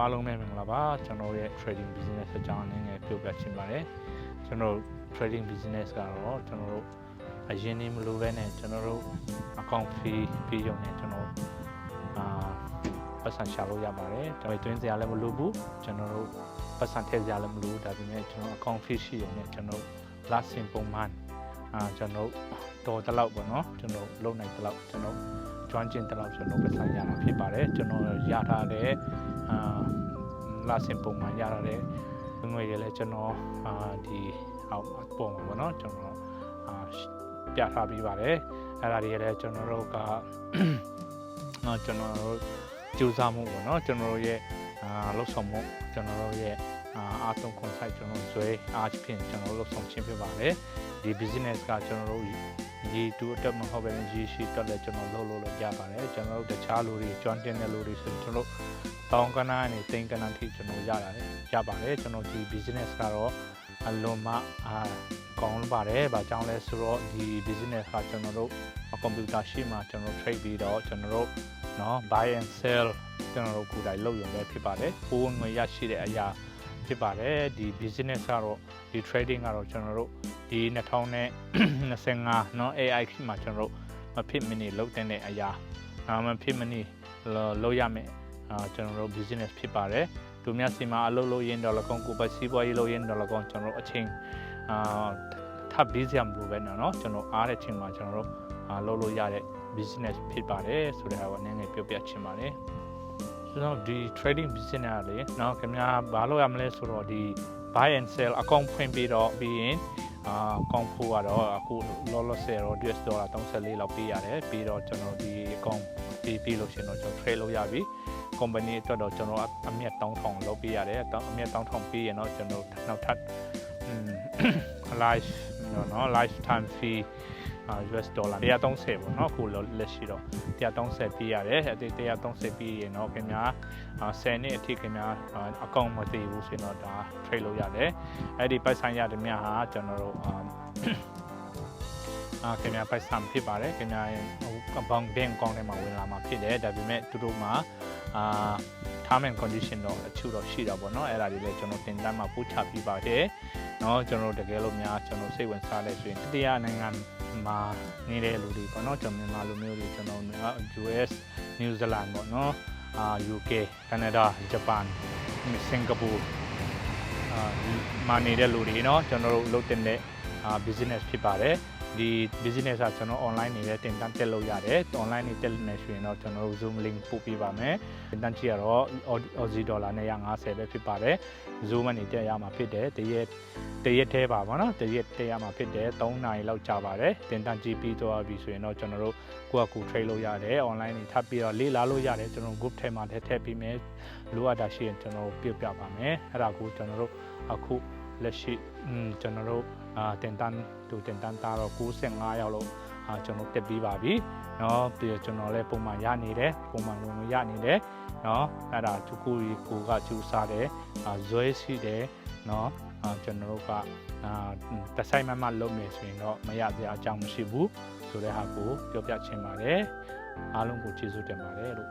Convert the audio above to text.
အားလုံးပဲမင်္ဂလာပါကျွန်တော်ရဲ့ trading business အကြောင်းအနေနဲ့ပြောပြချင်ပါတယ်ကျွန်တော် trading business ကတော့ကျွန်တော်တို့အရင်နေမလို့ပဲနဲ့ကျွန်တော်တို့ account fee ပြီးရုံနဲ့ကျွန်တော်အာပတ်စံရှာလို့ရပါတယ်ကျွန်တော်တွင်းစရာလည်းမလိုဘူးကျွန်တော်တို့ပတ်စံထည့်စရာလည်းမလိုဘူးဒါပေမဲ့ကျွန်တော် account fee ရှိရုံနဲ့ကျွန်တော် last စင်ပုံမှန်အာကျွန်တော်တော်တလောက်ပေါ့နော်ကျွန်တော်လုံနိုင်တလောက်ကျွန်တော်ကျွမ်းကျင်တလောက်ကျွန်တော်ပတ်စံရတာဖြစ်ပါတယ်ကျွန်တော်ရထားတဲ့ အာလာစင်ပုံမှန်ရထားတဲ့ငွေရလဲကျွန်တော်အာဒီဟောက်ပုံမှာပေါ့နော်ကျွန်တော်အာပြထားပြီးပါတယ်အဲ့ဒါတွေလည်းကျွန်တော်တို့ကအာကျွန်တော်တို့ကြိုးစားမှုပေါ့နော်ကျွန်တော်တို့ရဲ့အာလှုပ်ဆောင်မှုကျွန်တော်တို့ရဲ့အာအာတုံကွန်ဆိုင်ကျွန်တော်ဇွဲအားဖြင့်ကျွန်တော်တို့လှုပ်ဆောင်ခြင်းဖြစ်ပါတယ်ဒီ business ကကျွန်တော်တို့ ရေတူအတွက်မဟုတ်ဘဲနဲ့ရေရှိအတွက်လည်းကျွန်တော်လုပ်လို့လည်းရပါတယ်ကျွန်တော်တို့တခြားလူတွေကျွမ်းတင်တဲ့လူတွေဆိုကျွန်တော်တို့တောင်းကနာနဲ့တိန်ကနာထိကျွန်တော်ရရတယ်ရပါတယ်ကျွန်တော်ဒီ business ကတော့အလွန်မှအာကောင်းပါတယ်။ဘာကြောင့်လဲဆိုတော့ဒီ business ကကျွန်တော်တို့ကွန်ပျူတာရှိမှကျွန်တော် trade ပြီးတော့ကျွန်တော်တို့เนาะ buy and sell ကျွန်တော်တို့ကိုယ်တိုင်လုပ်ရုံပဲဖြစ်ပါတယ်။ပိုးငွေရရှိတဲ့အရာ ဖြစ်ပါတယ်။ဒီ business ကတော့ဒီ trading ကတော့ကျွန်တော်တို့ဒီ2025เนาะ AI ခေတ်မှာကျွန်တော်တို့မဖြစ်မနေလုပ်တဲ့အရာအာမဖြစ်မနေလုပ်ရမယ်အာကျွန်တော်တို့ business ဖြစ်ပါတယ်။သူများစီမှာအလုပ်လုပ်ရင်းတော့လကောင်းကိုယ်ပိုင်စီးပွားရေးလုပ်ရင်းတော့လကောင်းကျွန်တော်တို့အချိန်အာထပ်ပြီးစရာမလိုပဲเนาะကျွန်တော်အားတဲ့ချိန်မှာကျွန်တော်တို့အာလုပ်လို့ရတဲ့ business ဖြစ်ပါတယ်ဆိုတဲ့ဟာကိုအနေနဲ့ပြောပြချင်ပါတယ် ကျွန်တော်ဒီ trading business ကလေเนาะခင်ဗျားဘာလုပ်ရမလဲဆိုတော့ဒီ buy and sell account ဖွင့်ပြီးတော့ပြီးရင်အာကောင်ဖို့ကတော့အခုလောလောဆယ်တော့ US dollar 34လောက်ပေးရတယ်ပြီးတော့ကျွန်တော်ဒီ account ပြီးပြီးလို့ရှင်တော့ကျွန်တော် trade လုပ်ရပြီ company အတွက်တော့ကျွန်တော်အမြတ်တောင်းထောင်လုပ်ပေးရတယ်အမြတ်တောင်းထောင်ပေးရင်တော့ကျွန်တော်နောက်ထပ် life နော် lifetime fee US dollar 130ပေါ့နော်ခုလက်ရှိတော့130ပေးရတယ်အဲဒီ130ပေးရင်တော့ခင်ဗျာ10နှစ်အထိခင်ဗျာအကောင့်မသိဘူးဆိုရင်တော့ဒါ trade လုပ်ရတယ်အဲဒီပိုက်ဆိုင်ရတဲ့များဟာကျွန်တော်တို့အာခင်ဗျာပိုက်ဆံဖြစ်ပါတယ်ခင်ဗျာဘန်ဘန်ကောင်းထဲမှာဝင်လာမှာဖြစ်တယ်ဒါပေမဲ့သူတို့မှာ အာ term and condition တော့အချို့တော့ရှိတာပေါ့เนาะအဲ့ဒါတွေလည်းကျွန်တော်တင်တန်းမှာပို့ချပြီးပါတယ်เนาะကျွန်တော်တကယ်လို့များကျွန်တော်စိတ်ဝင်စားလဲဆိုရင်တရားနိုင်ငံမှာနေတဲ့လူတွေပေါ့เนาะကျွန်တော်မြန်မာလူမျိုးတွေကျွန်တော် US New Zealand ပေါ့เนาะအာ UK Canada Japan Singapore အာမာနေတဲ့လူတွေเนาะကျွန်တော်တို့လုပ်တဲ့အာ business ဖြစ်ပါတယ် ဒီ business ကကျွန်တော် online နေလည်းတင်တန်းတက်လို့ရတယ် online နေတက်နေဆိုရင်တော့ကျွန်တော်တို့ Zoom link ပို့ပေးပါမယ်တင်တန်းကြည့်ရတော့ Aussie dollar နဲ့150ပဲဖြစ်ပါတယ် Zoom ကနေတက်ရမှာဖြစ်တယ်တရက်တရက်သေးပါဗောနော်တရက်တက်ရမှာဖြစ်တယ်3နာရီလောက်ကြာပါတယ်တင်တန်းကြည့်ပြီးတော့ပြီဆိုရင်တော့ကျွန်တော်တို့ကိုယ့်အကူ trade လုပ်ရတယ် online နေထပ်ပြီးတော့လေ့လာလို့ရတယ်ကျွန်တော် group ထဲမှာထည့်ထည့်ပြီးမယ်လိုအပ်တာရှိရင်ကျွန်တော်ပြပြပါမယ်အဲ့ဒါကိုကျွန်တော်တို့အခု လက်ရှိอืมကျွန်တော်တို့အာတင်တန်းသူတင်တန်းသားတော့95ရောက်လို့အာကျွန်တော်တက်ပြီးပါပြီเนาะပြီးတော့ကျွန်တော်လည်းပုံမှန်ရနေတယ်ပုံမှန်ဝင်ရနေတယ်เนาะအဲ့ဒါသူကိုကိုကကျူစားတယ်အာဇွဲရှိတယ်เนาะအာကျွန်တော်တို့ကအာတဆိုင်မမလုပ်နေဆိုရင်တော့မရသေးအကြောင်းမရှိဘူးဆိုတဲ့ဟာကိုပြောပြချင်ပါတယ်အားလုံးကိုကျေးဇူးတင်ပါတယ်လို့